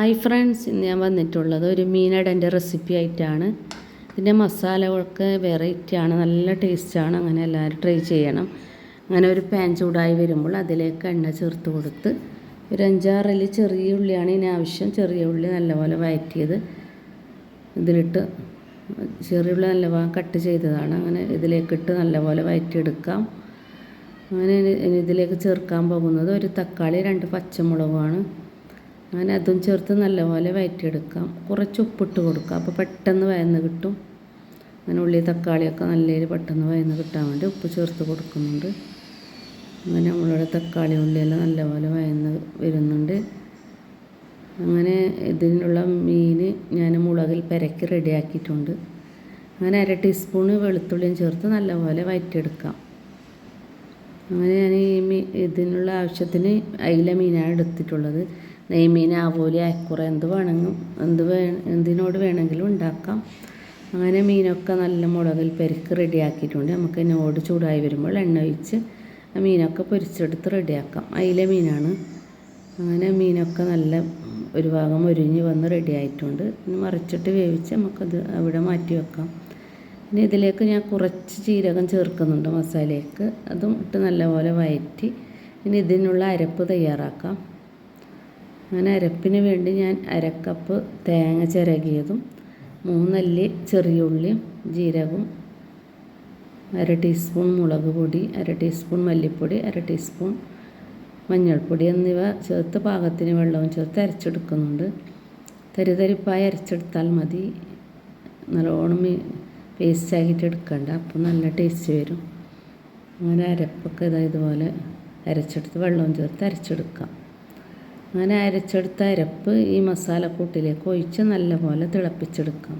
Hi friends ഇന്ന് ഞാൻ വന്നിട്ടുള്ളത് ഒരു മീനടന്റെ റെസിപ്പി ആയിട്ടാണ്. ഇതിന്റെ മസാലകളൊക്കെ വെറൈറ്റിയാണ് നല്ല ടേസ്റ്റാണ്. അങ്ങനെ എല്ലാവരും ട്രൈ ചെയ്യണം. അങ്ങനെ ഒരു പാൻ ചൂടായി വരുമ്പോൾ അതിലേക്ക് എണ്ണ ചേർത്ത് കൊടുത്ത് ഒരു അഞ്ചാറല്ലി ചെറിയ ഉള്ളിയാണ് ഇതിന് ആവശ്യം. ചെറിയ ഉള്ളി നല്ലപോലെ വഴറ്റിയത് ഇതിലിട്ട് ചെറിയ ഉള്ളി നല്ലപോലെ കട്ട് ചെയ്തതാണ്. അങ്ങനെ ഇതിലേക്കിട്ട് നല്ലപോലെ വഴറ്റിയെടുക്കാം അങ്ങനെ ഇതിലേക്ക് ചേർക്കാൻ പോകുന്നത് ഒരു തക്കാളി രണ്ട് പച്ചമുളകുമാണ്. അങ്ങനെ അതും ചേർത്ത് നല്ലപോലെ വയറ്റിയെടുക്കാം. കുറച്ച് ഉപ്പിട്ട് കൊടുക്കുക അപ്പോൾ പെട്ടെന്ന് വയന്ന് കിട്ടും. അങ്ങനെ ഉള്ളി തക്കാളിയൊക്കെ നല്ല പെട്ടെന്ന് വയന്ന് കിട്ടാൻ വേണ്ടി ഉപ്പ് ചേർത്ത് കൊടുക്കുന്നുണ്ട്. അങ്ങനെ നമ്മളുടെ തക്കാളി ഉള്ളിയെല്ലാം നല്ലപോലെ വയന്ന് വരുന്നുണ്ട്. അങ്ങനെ ഇതിനുള്ള മീൻ ഞാൻ മുളകിൽ പെരക്കി റെഡിയാക്കിയിട്ടുണ്ട്. അങ്ങനെ അര ടീസ്പൂണ് വെളുത്തുള്ളിയും ചേർത്ത് നല്ലപോലെ വയറ്റിയെടുക്കാം. അങ്ങനെ ഞാൻ ഈ മീ ഇതിനുള്ള ആവശ്യത്തിന് അയില മീനാണ് എടുത്തിട്ടുള്ളത്. നെയ്മീൻ ആവോലി അയക്കുറ എന്ത് വേണമെങ്കിലും എന്ത് വേ എന്തിനോട് വേണമെങ്കിലും ഉണ്ടാക്കാം. അങ്ങനെ മീനൊക്കെ നല്ല മുളകിൽ പെരുക്ക് റെഡിയാക്കിയിട്ടുണ്ട്. നമുക്ക് നോട് ചൂടായി വരുമ്പോൾ എണ്ണ ഒഴിച്ച് മീനൊക്കെ പൊരിച്ചെടുത്ത് റെഡിയാക്കാം. അയില മീനാണ്. അങ്ങനെ മീനൊക്കെ നല്ല ഒരു ഭാഗം ഒരുങ്ങി വന്ന് റെഡി ആയിട്ടുണ്ട് ഇനി മറിച്ചിട്ട് വേവിച്ച് നമുക്കത് അവിടെ മാറ്റി വെക്കാം. ഇനി ഇതിലേക്ക് ഞാൻ കുറച്ച് ജീരകം ചേർക്കുന്നുണ്ട് മസാലയ്ക്ക് അതും ഇട്ട് നല്ലപോലെ വയറ്റി ഇനി ഇതിനുള്ള അരപ്പ് തയ്യാറാക്കാം. അങ്ങനെ അരപ്പിന് വേണ്ടി ഞാൻ അരക്കപ്പ് തേങ്ങ ചിരകിയതും മൂന്നല്ലി ചെറിയ ഉള്ളിയും ജീരകവും അര ടീസ്പൂൺ മുളക് പൊടി അര ടീസ്പൂൺ മല്ലിപ്പൊടി അര ടീസ്പൂൺ മഞ്ഞൾപ്പൊടി എന്നിവ ചേർത്ത് പാകത്തിന് വെള്ളവും ചേർത്ത് അരച്ചെടുക്കുന്നുണ്ട്. തരിതരിപ്പായി അരച്ചെടുത്താൽ മതി. നല്ലോണം പേസ്റ്റ് ആക്കിയിട്ട് എടുക്കണ്ട അപ്പോൾ നല്ല ടേസ്റ്റ് വരും. അങ്ങനെ അരപ്പൊക്കെ ഇതായതുപോലെ അരച്ചെടുത്ത് വെള്ളവും ചേർത്ത് അരച്ചെടുക്കാം. അങ്ങനെ അരച്ചെടുത്ത അരപ്പ് ഈ മസാലക്കൂട്ടിലേക്ക് ഒഴിച്ച് നല്ലപോലെ തിളപ്പിച്ചെടുക്കാം.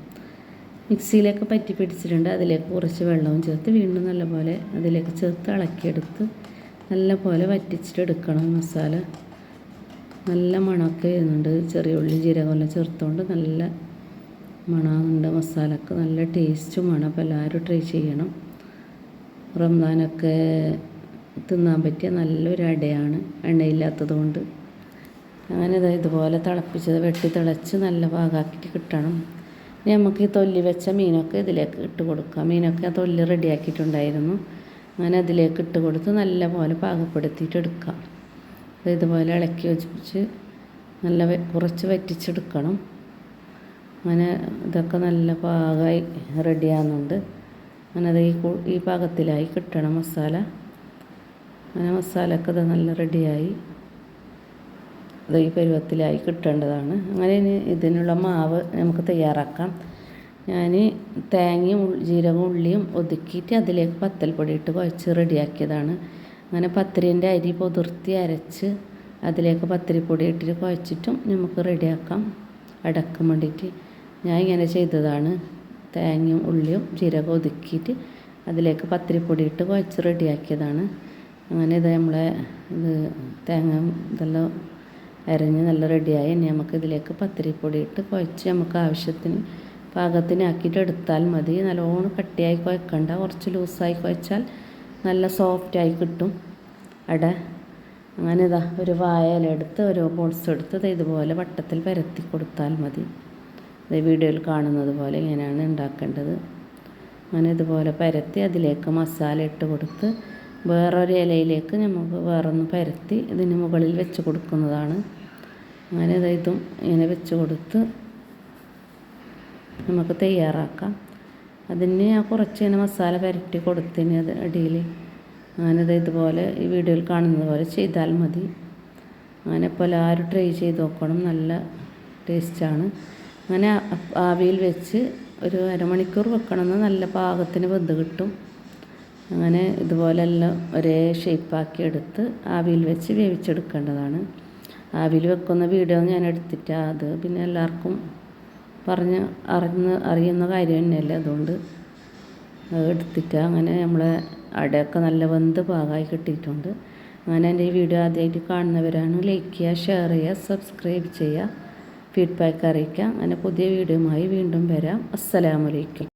മിക്സിയിലേക്ക് പറ്റി പിടിച്ചിട്ടുണ്ട്. അതിലേക്ക് കുറച്ച് വെള്ളവും ചേർത്ത് വീണ്ടും നല്ലപോലെ അതിലേക്ക് ചേർത്ത് ഇളക്കിയെടുത്ത് നല്ലപോലെ പോലെ വറ്റിച്ചിട്ടെടുക്കണം മസാല നല്ല മണമൊക്കെ വരുന്നുണ്ട്. ചെറിയ ഉള്ളി ജീരകമെല്ലാം ചേർത്തുകൊണ്ട് നല്ല മണമുണ്ട്. മസാലക്ക് നല്ല ടേസ്റ്റും മണം അപ്പോൾ എല്ലാവരും ട്രൈ ചെയ്യണം. റംസാനൊക്കെ തിന്നാൻ പറ്റിയ നല്ലൊരു അടയാണ്. എണ്ണയില്ലാത്തത് കൊണ്ട് അങ്ങനെ ഇത് ഇതുപോലെ തിളപ്പിച്ചത് വെട്ടി തിളച്ച് നല്ല പാകാക്കിയിട്ട് കിട്ടണം. ഇനി നമുക്ക് ഈ തൊല്ലി വെച്ച മീനൊക്കെ ഇതിലേക്ക് ഇട്ട് കൊടുക്കാം. മീനൊക്കെ ആ തൊല്ലി റെഡിയാക്കിയിട്ടുണ്ടായിരുന്നു. അങ്ങനെ അതിലേക്ക് ഇട്ട് കൊടുത്ത് നല്ല പോലെ പാകപ്പെടുത്തിയിട്ട് എടുക്കാം. ഇതുപോലെ ഇളക്കി വെച്ച് നല്ല കുറച്ച് വറ്റിച്ചെടുക്കണം. അങ്ങനെ ഇതൊക്കെ നല്ല പാകമായി റെഡിയാകുന്നുണ്ട് അങ്ങനെ അത് ഈ ഈ പാകത്തിലായി കിട്ടണം മസാല. അങ്ങനെ മസാലയൊക്കെ ഇത് നല്ല റെഡിയായി. അത് ഈ പരുവത്തിലായി കിട്ടേണ്ടതാണ്. അങ്ങനെ ഇനി ഇതിനുള്ള മാവ് നമുക്ക് തയ്യാറാക്കാം. ഞാൻ തേങ്ങയും ജീരകവും ഉള്ളിയും ഒതുക്കിയിട്ട് അതിലേക്ക് പത്തൽപ്പൊടി ഇട്ട് കുഴച്ച് റെഡിയാക്കിയതാണ്. അങ്ങനെ പത്തിരിന്റെ അരി പൊതിർത്തി അരച്ച് അതിലേക്ക് പത്തിരിപ്പൊടി ഇട്ടിട്ട് കുഴച്ചിട്ടും നമുക്ക് റെഡിയാക്കാം. അടക്കം വേണ്ടിയിട്ട് ഞാൻ ഇങ്ങനെ ചെയ്തതാണ്. തേങ്ങയും ഉള്ളിയും ജീരകം ഒതുക്കിയിട്ട് അതിലേക്ക് പത്തിരിപ്പൊടി ഇട്ട് കുഴച്ച് റെഡിയാക്കിയതാണ്. അങ്ങനെ ഇത് നമ്മളെ ഇത് തേങ്ങ ഇതെല്ലാം അരഞ്ഞ് നല്ല റെഡിയായി. ഇനി നമുക്ക് ഇതിലേക്ക് പത്തിരിപ്പൊടി ഇട്ട് കുഴച്ച് നമുക്ക് ആവശ്യത്തിന് പാകത്തിനാക്കിയിട്ട് എടുത്താൽ മതി. നല്ലോണം കട്ടിയായി കുഴക്കണ്ട. കുറച്ച് ലൂസായി കുഴച്ചാൽ നല്ല സോഫ്റ്റായി കിട്ടും. അട. അങ്ങനെ ഇതാ ഒരു വായലെടുത്ത് ഒരു ബോൾസ് എടുത്ത് ഇതുപോലെ വട്ടത്തിൽ പരത്തി കൊടുത്താൽ മതി. വീഡിയോയിൽ കാണുന്നത് പോലെ ഇങ്ങനെയാണ് ഉണ്ടാക്കേണ്ടത്. അങ്ങനെ ഇതുപോലെ പരത്തി അതിലേക്ക് മസാല ഇട്ട് കൊടുത്ത് വേറൊരു ഇലയിലേക്ക് നമുക്ക് വേറൊന്ന് പരത്തി ഇതിന് മുകളിൽ വെച്ച് കൊടുക്കുന്നതാണ്. അങ്ങനെ ഇതും ഇങ്ങനെ വെച്ച് കൊടുത്ത് നമുക്ക് തയ്യാറാക്കാം. അതിന് ഞാൻ കുറച്ച് ഇങ്ങനെ മസാല പരട്ടി കൊടുത്തിന് അത് അടിയിൽ അങ്ങനെ ഇതുപോലെ ഈ വീഡിയോയിൽ കാണുന്നത് പോലെ ചെയ്താൽ മതി. അങ്ങനെ പോലെ ആരും ട്രൈ ചെയ്ത് നോക്കണം. നല്ല ടേസ്റ്റാണ്. അങ്ങനെ ആവിയിൽ വെച്ച് ഒരു അരമണിക്കൂർ വെക്കണമെന്ന് നല്ല പാകത്തിന് വെന്ത് കിട്ടും. അങ്ങനെ ഇതുപോലെല്ലാം ഒരേ ഷേപ്പാക്കി എടുത്ത് ആവിയിൽ വെച്ച് വേവിച്ചെടുക്കേണ്ടതാണ്. ആവിയിൽ വെക്കുന്ന വീഡിയോ ഞാൻ എടുത്തിട്ട് അത് പിന്നെ എല്ലാവർക്കും പറഞ്ഞ് അറിഞ്ഞ് അറിയുന്ന കാര്യം തന്നെയല്ലേ അതുകൊണ്ട് അത് എടുത്തിട്ട് അങ്ങനെ നമ്മളെ അടയൊക്കെ നല്ല വെന്ത് പാകമായി കിട്ടിയിട്ടുണ്ട്. അങ്ങനെ എന്റെ ഈ വീഡിയോ ആദ്യമായിട്ട് കാണുന്നവരാണ് ലൈക്ക് ചെയ്യുക ഷെയർ ചെയ്യുക സബ്സ്ക്രൈബ് ചെയ്യുക ഫീഡ്ബാക്ക് അറിയിക്കുക. അങ്ങനെ പുതിയ വീഡിയോയുമായി വീണ്ടും വരാം. അസ്സലാമലൈക്കും